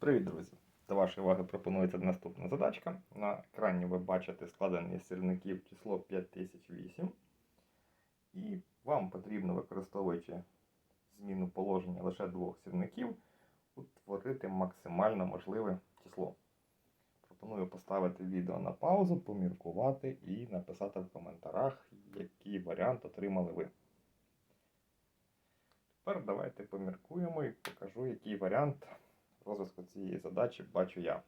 Привіт, друзі! До вашої уваги пропонується наступна задачка. На екрані ви бачите складення сірників число 5008. І вам потрібно, використовуючи зміну положення лише двох сірників, утворити максимально можливе число. Пропоную поставити відео на паузу, поміркувати і написати в коментарях, який варіант отримали ви. Тепер давайте поміркуємо і покажу, який варіант розвитку цієї задачі бачу я.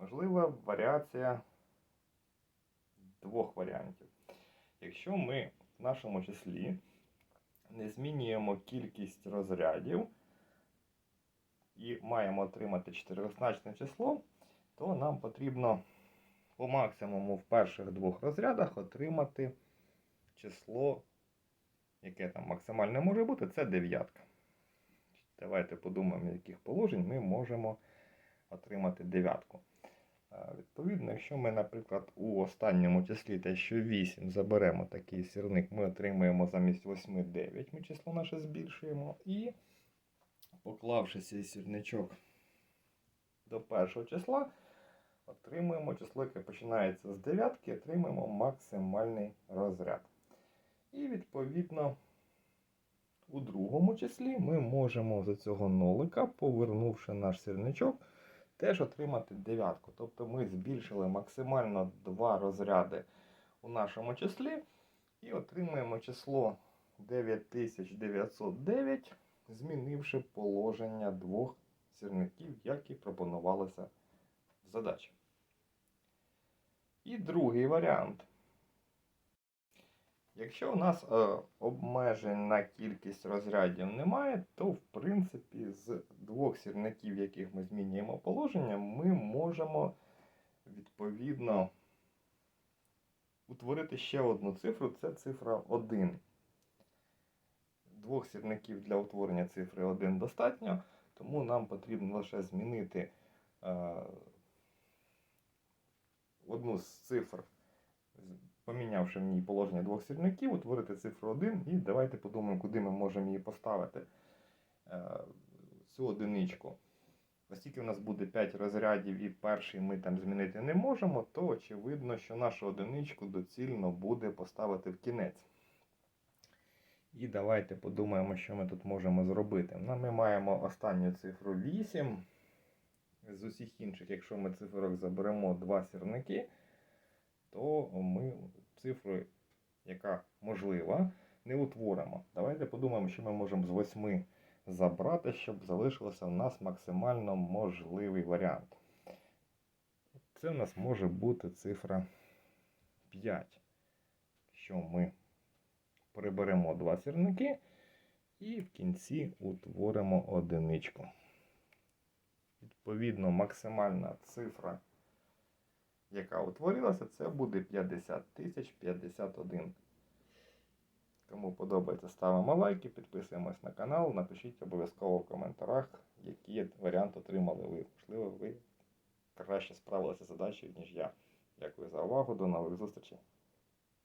Можлива варіація двох варіантів. Якщо ми в нашому числі не змінюємо кількість розрядів і маємо отримати чотирьохзначне число, то нам потрібно по максимуму в перших двох розрядах отримати число, яке там максимальне може бути, це дев'ятка. Давайте подумаємо, яких положень ми можемо отримати дев'ятку. Е, Відповідно, якщо ми, наприклад, у останньому числі те, що 8 заберемо такий сірник, ми отримаємо замість 8 9, ми число наше збільшуємо. І поклавши цей сірничок до першого числа, отримуємо число, яке починається з дев'ятки, отримуємо максимальний розряд. І відповідно. У другому числі ми можемо за цього нолика, повернувши наш сірничок, теж отримати дев'ятку. Тобто ми збільшили максимально два розряди у нашому числі і отримуємо число 9909, змінивши положення двох сірників, як і пропонувалося в задачі. І другий варіант. Якщо у нас е, обмежень на кількість розрядів немає, то в принципі з двох сірників, яких ми змінюємо положення, ми можемо відповідно утворити ще одну цифру, це цифра 1. Двох сірників для утворення цифри 1 достатньо, тому нам потрібно лише змінити е, одну з цифр помінявши в ній положення двох сірників, утворити цифру 1 і давайте подумаємо, куди ми можемо її поставити. Е, цю одиничку. Оскільки у нас буде 5 розрядів і перший ми там змінити не можемо, то очевидно, що нашу одиничку доцільно буде поставити в кінець. І давайте подумаємо, що ми тут можемо зробити. Ну, Ми маємо останню цифру 8. З усіх інших, якщо ми цифрок заберемо два сірники, то ми цифру, яка можлива, не утворимо. Давайте подумаємо, що ми можемо з 8 забрати, щоб залишилося у нас максимально можливий варіант. Це у нас може бути цифра 5. Що ми приберемо два сірники і в кінці утворимо одиничку. Відповідно, максимальна цифра яка утворилася, це буде 50 тисяч 51. Кому подобається, ставимо лайки, підписуємось на канал, напишіть обов'язково в коментарях, який варіант отримали ви. Можливо, ви краще справилися з задачею, ніж я. Дякую за увагу, до нових зустрічей.